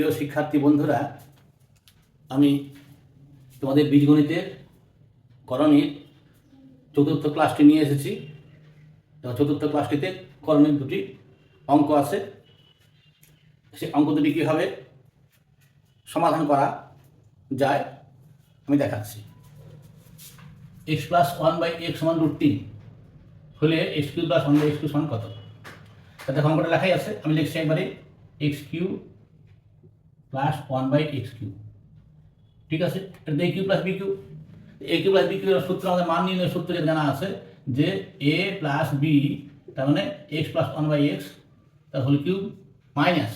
প্রিয় শিক্ষার্থী বন্ধুরা, আমি তোমাদের বীজগণিতের করণীর চতুর্থ ক্লাসটি নিয়ে এসেছি। চতুর্থ ক্লাসটিতে করণীর দুটি অঙ্ক আছে। সেই অঙ্ক দুটি কীভাবে সমাধান করা যায়, আমি দেখাচ্ছি। X plus one by x সমান রুট তিন হলে x cube plus one by x cube সমান কত? তাতে অঙ্কটা লেখাই আছে, আমি লিখছি একবারে x cube plus one by x cube ঠিক আছে? এটা a cube plus b cube a cube plus b cube সূত্র আমাদের মান নির্ণয় সূত্র জানা আছে যে এ প্লাস বি তার মানে x plus one by x তার হোল কিউব মাইনাস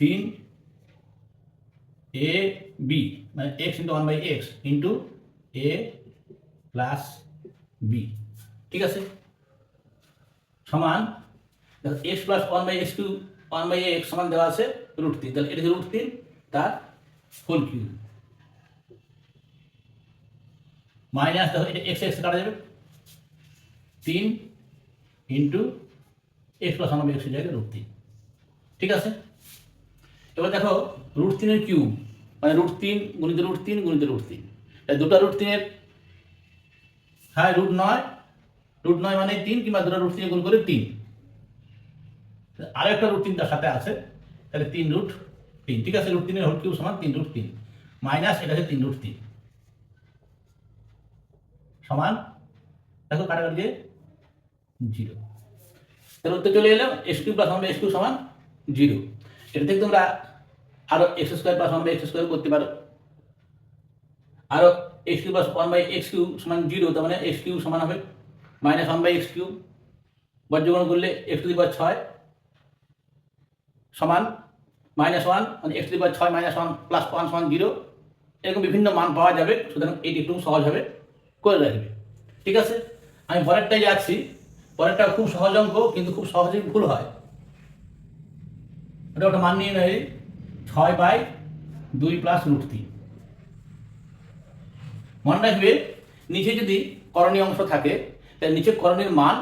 তিন এ বি মানে x into one by x into a plus b ঠিক আছে? সমান x plus one by x cube one by x সমান দেওয়া আছে রুট তিন। তাহলে এটা হচ্ছে রুট তিন, তার হোল কিউ মাইনাস দেখো এটা এক্স এক্স কাটা যাবে। তিন into x plus one by জায়গায় রুট তিন। ঠিক আছে? এবার দেখো রুট তিনের কিউব মানে রুট তিন গুণিত রুট তিন গুণিত রুট তিন। দুটো রুট তিনের হ্যাঁ রুট নয় রুট নয় মানে তিন কিংবা দুটো রুট তিনে গুণ করে তিন। আরও একটা রুট তিন তার সাথে আছে, তাহলে তিন রুট তিন। ঠিক আছে রুট তিনের হোল কিউব সমান তিন রুট তিন। মাইনাস এটা হচ্ছে তিন রুট তিন। সমান, দেখো কাটাকাটি দিয়ে জিরো তাহলে উত্তর চলে এলাম x cube plus x cube সমান জিরো এটা থেকে তোমরা আরও x square plus one by x square করতে পারো। আরও x cube plus one by x cube সমান জিরো তার মানে এক্স কিউ সমান হবে। Minus one by x cube বর্জগণ করলে এক্স টু দি পাওয়ার ছয়। সমান মাইনাস ওয়ান মানে এক্স পাওয়ার ছয় মাইনাস ওয়ান প্লাস ওয়ান সমান জিরো এরকম বিভিন্ন মান পাওয়া যাবে, সুতরাং এটি একটু সহজভাবে করে রাখবে ঠিক আছে? আমি পরেরটাই যাচ্ছি, পরেরটা খুব সহজ অঙ্ক, কিন্তু খুব সহজেই ভুল হয়। এটা ওটা মান নিয়ে নেয় ছয় বাই দুই প্লাস রুট তিন মনে রাখবে, নিচে যদি করণীয় অংশ থাকে, তাহলে নিচে করণীর মান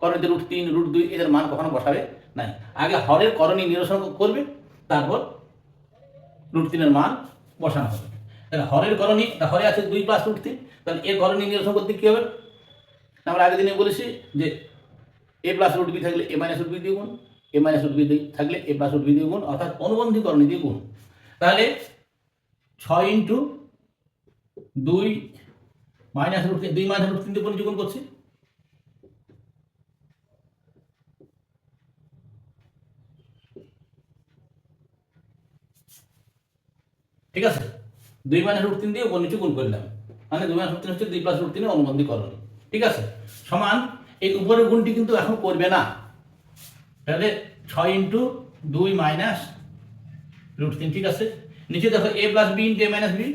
করণীতে রুট তিন রুট দুই, এদের মান কখনো বসাবে নাই। আগে হরের করণী নিরসন করবে, তারপর রুট তিনের মান বসানো হবে। তাহলে হরের করণী হরে আছে দুই প্লাস রুট তিন, তাহলে এ করণী নিরসন করতে কী হবে? আমরা আগের দিনে বলেছি যে এ প্লাস রুট বি থাকলে এ মাইনাস রুট বি দিয়ে গুণ এ মাইনাস রুট বি থাকলে এ প্লাস রুট বি দিয়ে গুণ অর্থাৎ অনুবন্ধী করণী দিয়ে গুণ তাহলে ছয় ইন্টু দুই মাইনাস রুট দুই মাইনাস রুট তিন গুণ করছি। ঠিক আছে? দুই মাইনাস রুট তিন দিয়ে উপর নিচে গুণ করলাম। মানে দুই মাইনাস রুট তিন হচ্ছে দুই প্লাস রুট তিনের অনুবন্ধী করণী ঠিক আছে? সমান, এই উপরের গুণটি কিন্তু এখন করবে না। তাহলে ছয় ইন্টু দুই মাইনাস রুট তিন, ঠিক আছে? নিচে দেখো a plus b into a minus b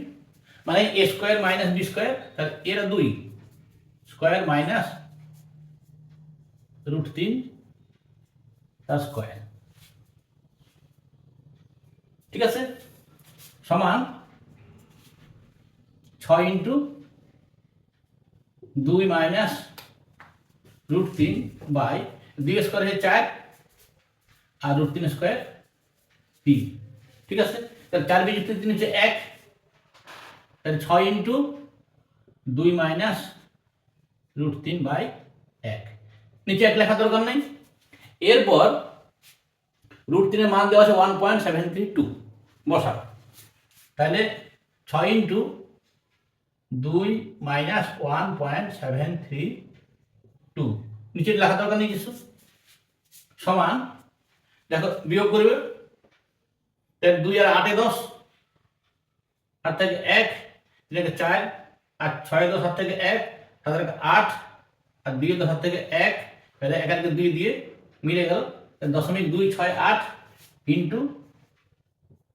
মানে a square minus b square তাহলে এরা দুই। স্কোয়ার মাইনাস রুট তিন তার স্কোয়ার ঠিক আছে? সমান ছয় ইন্টু দুই মাইনাস রুট তিন বাই দুই স্কোয়ার হচ্ছে চার আর রুট তিন স্কোয়ার তিন। ঠিক আছে? তাহলে চার বিযুক্ত তিন হচ্ছে এক। তাহলে ছয় ইন্টু দুই মাইনাস রুট তিন বাই এক। নিচে এক লেখা দরকার নেই। এরপর রুট তিনের মান দেওয়া আছে one point seven three two বসা তাহলে ছয় ইন্টু দুই minus one point seven three two. নিচে লেখা দরকার নেই কিছু? সমান। দেখো, বিয়োগ করবে। তাহলে দুই আর আটে দশ। আট থেকে এক থেকে চার, আর ছয় দশ হাত থেকে এক, সাত আট, আর দুই দশ হাত থেকে এক। তাহলে এক আর দুই দিয়ে মিলে গেল। দশমিক দুই ছয় আট ইন্টু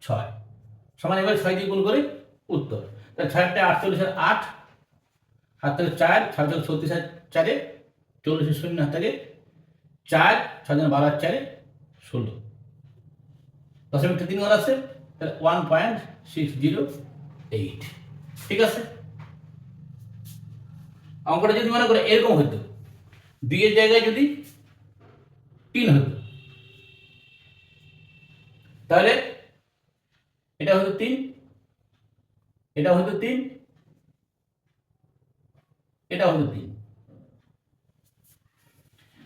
ছয়। সমান এবার ছয় দিয়ে গুণ করে, উত্তর। তাহলে ছয়টা আটচল্লিশের আট হাত থেকে চার ছয় থেকে ছত্রিশ চারে চল্লিশের শূন্য হাত থেকে চার ছয় জন বারো চারে ষোলো। দশমিকটা তিন ঘর আছে, তাহলে one point six zero eight ঠিক আছে? অঙ্কটা যদি মনে করে এরকম হতো দুইয়ের জায়গায় যদি তিন হতো তাহলে এটা হয়তো তিন। এটা হয়তো তিন। এটা হয়তো তিন।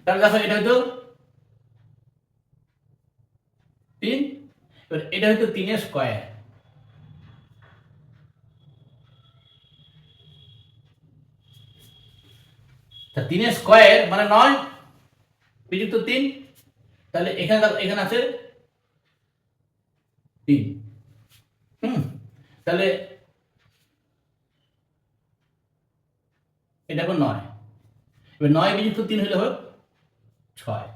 তাহলে দেখো এটা হয়তো তিন। এবার এটা হয়তো তিনের স্কোয়ার। তিনের স্কোয়ার মানে নয়, বিযুক্ত তিন। তাহলে এখানে এখানে আছে তিন। হুম, তাহলে এটা এখন নয়। এবার নয় বিযুক্ত তিন হলে হোক ছয়।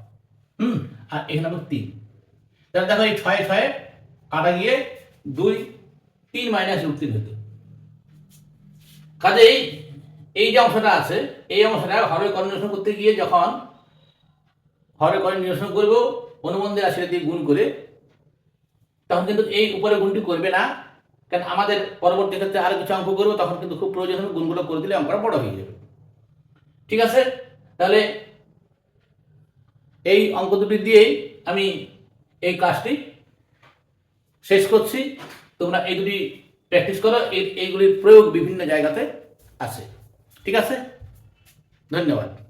হুম, আর এখানে হবে তিন। তাহলে দেখো এই ছয় ছয় কাটা গিয়ে দুই, তিন মাইনাস রুট তিন হতো। কাজেই এই যে অংশটা আছে, এই অংশটা হরের কর করতে গিয়ে যখন কর নিরসন করব, অনুবন্ধের রাশিটা দিয়ে গুণ করে তখন কিন্তু এই উপরে গুণটি করবে না। কারণ আমাদের পরবর্তী ক্ষেত্রে আরও কিছু অঙ্ক করব, তখন কিন্তু খুব প্রয়োজন হবে গুণগুলো করে দিলে অঙ্কটা বড় হয়ে যাবে। ঠিক আছে? তাহলে এই অঙ্ক দুটি দিয়েই আমি এই কাজটি শেষ করছি। তোমরা এই দুটি প্র্যাকটিস করো, এই, এইগুলির প্রয়োগ বিভিন্ন জায়গাতে আছে। ঠিক আছে? ধন্যবাদ।